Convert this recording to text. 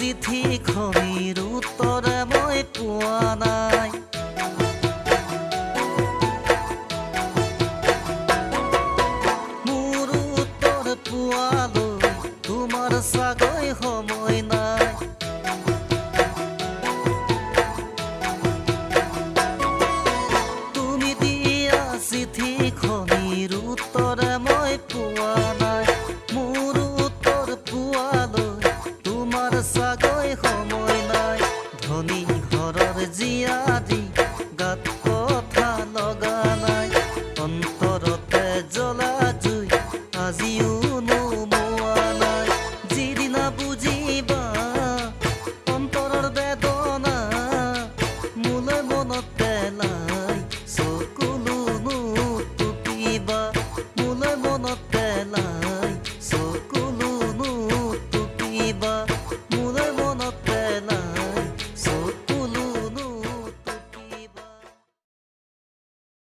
চিঠি চিঠিখনিৰ উত্তৰ মই পোৱা নাই। মোৰ উত্তৰ পোৱালৈ তোমাৰ চাগৈ সময় নাই। তুমি দিয়া চিঠি খবিৰ উত্তৰ মই পোৱা সময় নাই। ধনী ঘৰৰ জীয়াৰী গাত কথা লগা নাই। অন্তৰতে জ্বলা জুই আজিও